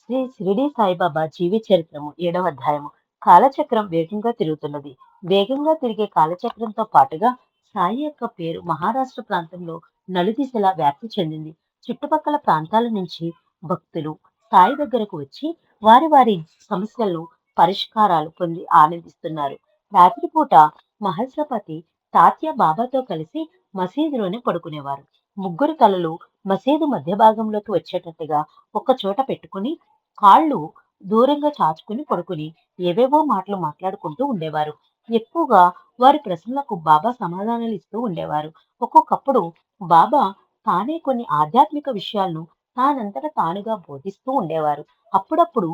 శ్రీ షిరిడి సాయిబాబా జీవి చరిత్రము ఏడవ అధ్యాయము. కాలచక్రం వేగంగా తిరుగుతున్నది. వేగంగా తిరిగే కాలచక్రంతో పాటుగా సాయి యొక్క పేరు మహారాష్ట్ర ప్రాంతంలో నలుదిశలా వ్యాప్తి చెందింది. చుట్టుపక్కల ప్రాంతాల నుంచి భక్తులు సాయి దగ్గరకు వచ్చి వారి వారి సమస్యలను పరిష్కారాలు పొంది ఆనందిస్తున్నారు. రాత్రిపూట మహల్సపతి తాత్య బాబాతో కలిసి మసీదులోనే పడుకునేవారు. ముగ్గురు తలలు మసీదు మధ్య భాగంలోకి వచ్చేటట్టుగా ఒక చోట పెట్టుకుని కాళ్ళు దూరంగా చాచుకుని పడుకుని ఏవేవో మాటలు మాట్లాడుకుంటూ ఉండేవారు. ఎక్కువగా వారి ప్రశ్నలకు బాబా సమాధానాలు ఇస్తూ ఉండేవారు. ఒక్కొక్కప్పుడు బాబా తానే కొన్ని ఆధ్యాత్మిక విషయాలను తానంతట తానుగా బోధిస్తూ ఉండేవారు. అప్పుడప్పుడు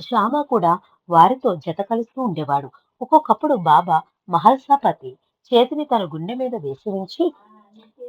శ్యామ కూడా వారితో జత కలుస్తూ ఉండేవాడు. ఒక్కొక్కప్పుడు బాబా మహల్సాపతి చేతిని తన గుండె మీద వేసి ఉంచి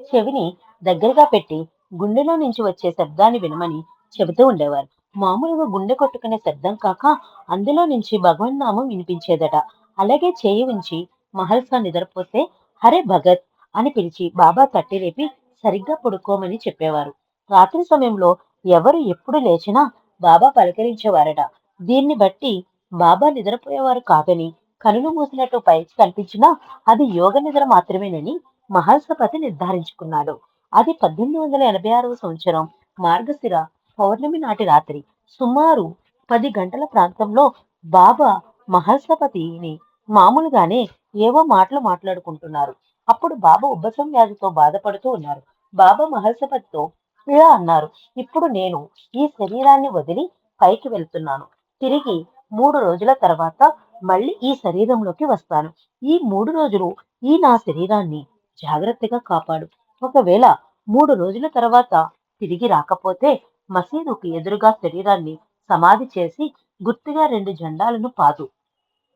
చెవిని దగ్గరగా పెట్టి గుండెలో నుంచి వచ్చే శబ్దాన్ని వినమని చెబుతూ ఉండేవారు. మామూలుగా గుండె కొట్టుకునే శబ్దం కాక అందులో నుంచి భగవన్ నామం వినిపించేదట. అలాగే చేయి ఉంచి మహల్సా నిద్రపోతే హరే భగత్ అని పిలిచి బాబా తట్టి రేపి సరిగ్గా పడుకోమని చెప్పేవారు. రాత్రి సమయంలో ఎవరు ఎప్పుడు లేచినా బాబా పలకరించేవారట. దీన్ని బట్టి బాబా నిద్రపోయేవారు కాదని కనులు మూసినట్టు పైకి కనిపించినా అది యోగ నిద్ర మాత్రమేనని మహల్సపతి నిర్ధారించుకున్నాడు. అది పద్దెనిమిది వందల ఎనభై ఆరవ సంవత్సరం. మార్గశిర పౌర్ణమి నాటి రాత్రి సుమారు పది గంటల ప్రాంతంలో బాబా మహల్సపతిని మామూలుగానే ఏవో మాటలు మాట్లాడుకుంటున్నారు. అప్పుడు బాబా ఉబ్బసం వ్యాధితో బాధపడుతూ ఉన్నారు. బాబా మహల్సపతితో ఇలా అన్నారు ఇప్పుడు నేను ఈ శరీరాన్ని వదిలి పైకి వెళ్తున్నాను. తిరిగి మూడు రోజుల తర్వాత మళ్ళీ ఈ శరీరంలోకి వస్తాను. ఈ మూడు రోజులు ఈ నా శరీరాన్ని జాగ్రత్తగా కాపాడు. ఒకవేళ మూడు రోజుల తర్వాత తిరిగి రాకపోతే మసీదుకు ఎదురుగా శరీరాన్ని సమాధి చేసి గుర్తుగా రెండు జెండాలను పాదు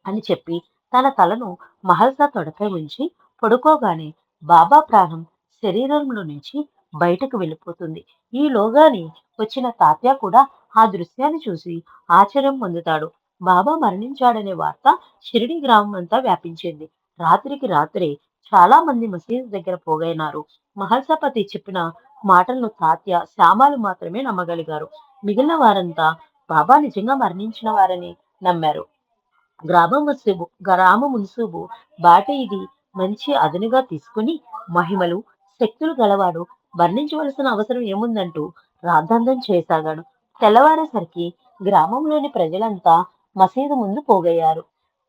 అని చెప్పి తన తలను మహల్సా తొడపై ఉంచి పడుకోగానే బాబా ప్రాణం శరీరంలో నుంచి బయటకు వెళ్ళిపోతుంది. ఈలోగానే వచ్చిన తాత్య కూడా ఆ దృశ్యాన్ని చూసి ఆశ్చర్యం పొందుతాడు. బాబా మరణించాడనే వార్త షిరిడి గ్రామం అంతా వ్యాపించింది. రాత్రికి రాత్రే చాలా మంది మసీదు దగ్గర పోగైనారు. మహల్సపతి చెప్పిన మాటలను తాత్య శ్యామాలు మాత్రమే నమ్మగలిగారు. మిగిలిన వారంతా బాబా నిజంగా మరణించిన వారని నమ్మారు. గ్రామ మున్సుబు గ్రామ మున్సూబు బాట ఇది మంచి అదునుగా తీసుకుని మహిమలు శక్తులు గలవాడు మరణించవలసిన అవసరం ఏముందంటూ రాద్ధాంతం చేయసాగాడు తెల్లవారేసరికి గ్రామంలోని ప్రజలంతా మసీదు ముందు పోగయ్యారు.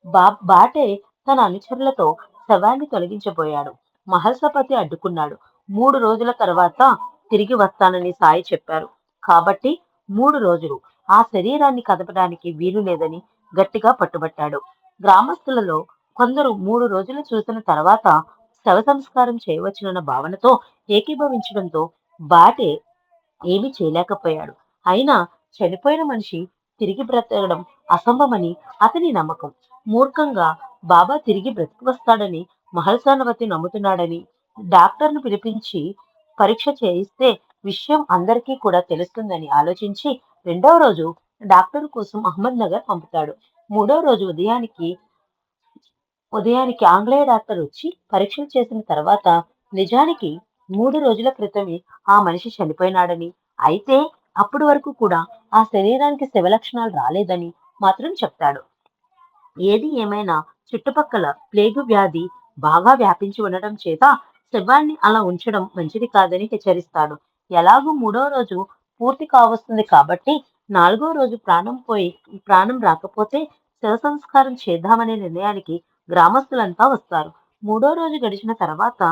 బా బాటే తన అనుచరులతో శవాన్ని తొలగించబోయాడు. మహర్షపతి అడ్డుకున్నాడు. మూడు రోజుల తర్వాత తిరిగి వస్తానని సాయి చెప్పారు. కాబట్టి మూడు రోజులు. ఆ శరీరాన్ని కదపడానికి వీలు లేదని గట్టిగా పట్టుబట్టాడు. గ్రామస్తులలో కొందరు మూడు రోజులు చూసిన తర్వాత శవ సంస్కారం చేయవచ్చునన్న భావనతో ఏకీభవించడంతో బాటే ఏమీ చేయలేకపోయాడు. అయినా చనిపోయిన మనిషి తిరిగి బ్రతకడం అసంభవమని అతని నమ్మకం. మూర్ఖంగా బాబా తిరిగి బ్రతికి వస్తాడని మహల్సానవతి నమ్ముతున్నాడని డాక్టర్ను పిలిపించి పరీక్ష చేయిస్తే విషయం అందరికీ కూడా తెలుస్తుందని ఆలోచించి రెండవ రోజు డాక్టర్ కోసం అహ్మద్ నగర్ పంపుతాడు. మూడో రోజు ఉదయానికి ఉదయానికి ఆంగ్లేయ డాక్టర్ వచ్చి పరీక్షలు చేసిన తర్వాత నిజానికి మూడు రోజుల క్రితమే ఆ మనిషి చనిపోయినాడని. అయితే అప్పటి వరకు కూడా ఆ శరీరానికి శివలక్షణాలు రాలేదని మాత్రం చెప్తాడు. ఏది ఏమైనా చుట్టుపక్కల ప్లేగు వ్యాధి బాగా వ్యాపించి ఉండటం చేత శవాన్ని అలా ఉంచడం మంచిది కాదని హెచ్చరిస్తాడు. ఎలాగూ మూడో రోజు పూర్తి కావస్తుంది కాబట్టి నాలుగో రోజు ప్రాణం పోయి ప్రాణం రాకపోతే శవ సంస్కారం చేద్దామనే నిర్ణయానికి గ్రామస్తులంతా వస్తారు. మూడో రోజు గడిచిన తర్వాత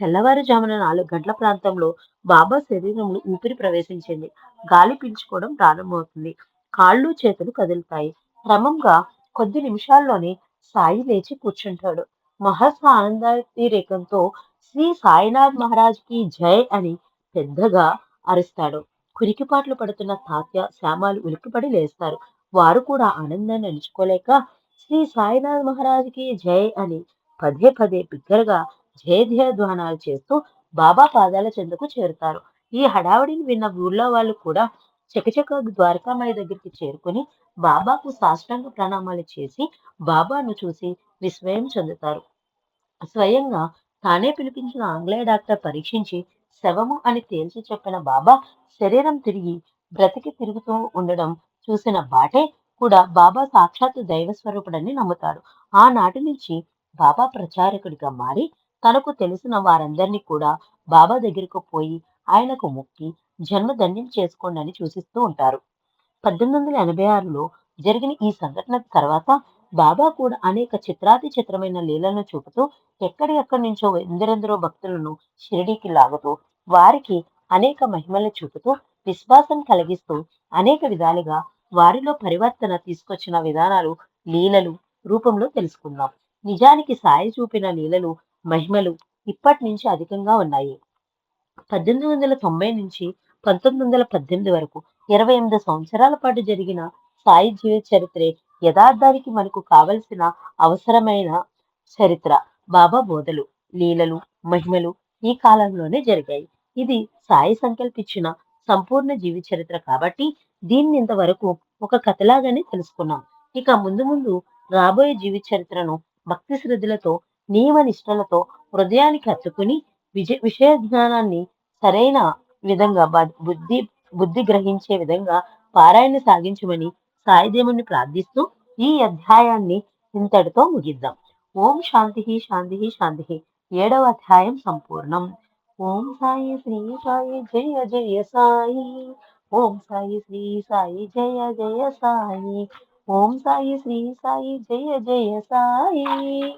తెల్లవారుజామున నాలుగు గంటల ప్రాంతంలో బాబా శరీరంలో ఊపిరి ప్రవేశించింది. గాలి పీల్చుకోవడం ప్రారంభమవుతుంది. కాళ్ళు చేతులు కదులుతాయి. క్రమంగా కొద్ది నిమిషాల్లోనే సాయి లేచి కూర్చుంటాడు. మహర్ష ఆనందాతిరేకంతో శ్రీ సాయినాథ్ మహారాజ్కి జై అని పెద్దగా అరుస్తాడు. కురికిపాట్లు పడుతున్న తాత్య శ్యామాలు ఉలిక్కిపడి లేస్తారు. వారు కూడా ఆనందాన్ని నిలుచుకోలేక శ్రీ సాయినాథ్ మహారాజ్కి జై అని పదే పదే బిగ్గరగా జయ ధ్వానాలు చేస్తూ బాబా పాదాల చెందుకు చేరుతారు. ఈ హడావుడిని విన్న ఊళ్ళో వాళ్ళు కూడా చకచక ద్వారకామాయి దగ్గరికి చేరుకుని బాబాకు సాష్టాంగ ప్రణామాలు చేసి బాబాను చూసి విస్మయం చెందుతారు. స్వయంగా తానే పిలిపించిన ఆంగ్లేయ డాక్టర్ పరీక్షించి శవము అని తేల్చి చెప్పిన బాబా శరీరం తిరిగి బ్రతికి తిరుగుతూ ఉండడం చూసిన బాటే కూడా బాబా సాక్షాత్తు దైవ స్వరూపుడని నమ్ముతాడు. ఆనాటి నుంచి బాబా ప్రచారకుడిగా మారి తనకు తెలిసిన వారందరినీ కూడా బాబా దగ్గరకు పోయి ఆయనకు మొక్కి జన్మధన్యం చేసుకోండి అని సూచిస్తూ ఉంటారు. పద్దెనిమిది వందల ఎనభై ఆరులో జరిగిన ఈ సంఘటన తర్వాత బాబా కూడా అనేక చిత్రాతి చిత్రమైన లీలను చూపుతూ ఎక్కడెక్కడి నుంచో ఎందరెందరో భక్తులను షిరిడీకి లాగుతూ వారికి అనేక మహిమలు చూపుతూ విశ్వాసం కలిగిస్తూ అనేక విధాలుగా వారిలో పరివర్తన తీసుకొచ్చిన విధానాలు లీలలు రూపంలో తెలుసుకుందాం. నిజానికి సాయి చూపిన లీలలు మహిమలు ఇప్పటి నుంచి అధికంగా ఉన్నాయి. పద్దెనిమిది వందల తొంభై నుంచి పంతొమ్మిది వందల పద్దెనిమిది వరకు ఇరవై ఎనిమిది సంవత్సరాల పాటు జరిగిన సాయి జీవిత చరిత్రే యథార్థానికి మనకు కావలసిన అవసరమైన చరిత్ర. బాబా బోధలు లీలలు మహిమలు ఈ కాలంలోనే జరిగాయి. ఇది సాయి సంకల్పించిన సంపూర్ణ జీవి చరిత్ర కాబట్టి దీన్ని ఇంతవరకు ఒక కథలాగానే తెలుసుకున్నాం. ఇక ముందు ముందు రాబోయే జీవి చరిత్రను భక్తి శ్రద్ధలతో నియమ నిష్టలతో హృదయానికి హత్తుకుని విజయ విషయ జ్ఞానాన్ని సరైన విధంగా బుద్ధి బుద్ధి గ్రహించే విధంగా పారాయణ సాగించమని సాయిదేవుని ప్రార్థిస్తూ ఈ అధ్యాయాన్ని ఇంతటితో ముగిద్దాం. ఓం శాంతి శాంతి శాంతి. ఏడవ అధ్యాయం సంపూర్ణం. ఓం సాయి శ్రీ సాయి జయ జయ సాయి. ఓం సాయి శ్రీ సాయి జయ జయ సాయి. ఓం సాయి శ్రీ సాయి జయ జయ సాయి.